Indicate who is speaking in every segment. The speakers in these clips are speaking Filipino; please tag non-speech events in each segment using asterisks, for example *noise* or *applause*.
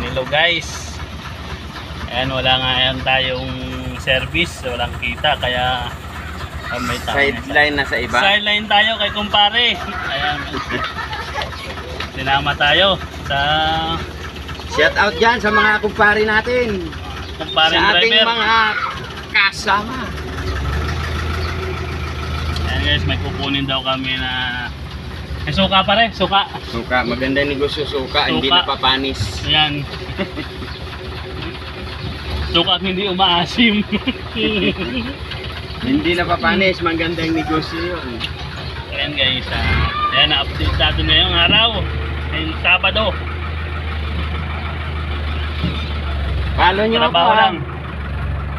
Speaker 1: Ayan, hello guys. Ayan, wala nga yan tayong service, walang kita, kaya ah, may
Speaker 2: Sideline na sa iba.
Speaker 1: Sideline tayo kay kumpare. Ayan. Sinama tayo sa
Speaker 2: Shout out dyan sa mga kumpare natin.
Speaker 1: kumpare
Speaker 2: sa ating
Speaker 1: driver.
Speaker 2: mga kasama.
Speaker 1: Ayan guys, may kukunin daw kami na may suka pare, suka.
Speaker 2: Suka, maganda negosyo suka, hindi
Speaker 1: Suka.
Speaker 2: napapanis.
Speaker 1: Ayan. suka hindi umaasim. *laughs*
Speaker 2: Hindi napapanis, magandang negosyo yun.
Speaker 1: Ayan guys, ah, ayan na-update natin ngayong araw. Ngayong Sabado.
Speaker 2: Follow nyo ako
Speaker 1: Trabaho
Speaker 2: ha.
Speaker 1: lang.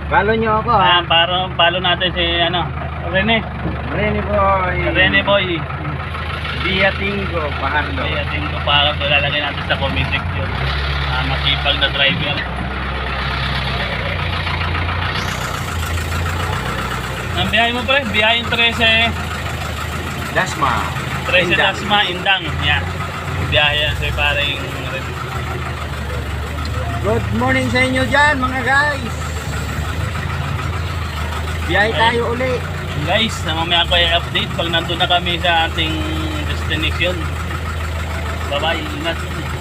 Speaker 2: Follow nyo ako ha.
Speaker 1: Ayan, para palo natin si ano, Rene.
Speaker 2: Rene boy.
Speaker 1: Rene boy.
Speaker 2: Via Tingo, Pahardo.
Speaker 1: Ating kapag lalagay natin sa comment section. Ah, masipag na driver. Ang biyahe mo pre, biyahe 13,
Speaker 2: Dasma.
Speaker 1: 13
Speaker 2: Indang.
Speaker 1: Dasma, Indang. Yan. Biyahe yan sa paring
Speaker 2: Good morning sa inyo dyan mga guys. Biyahe tayo uli.
Speaker 1: Guys, mamaya ko i-update pag nandun na kami sa ating destination. Bye-bye, ingat.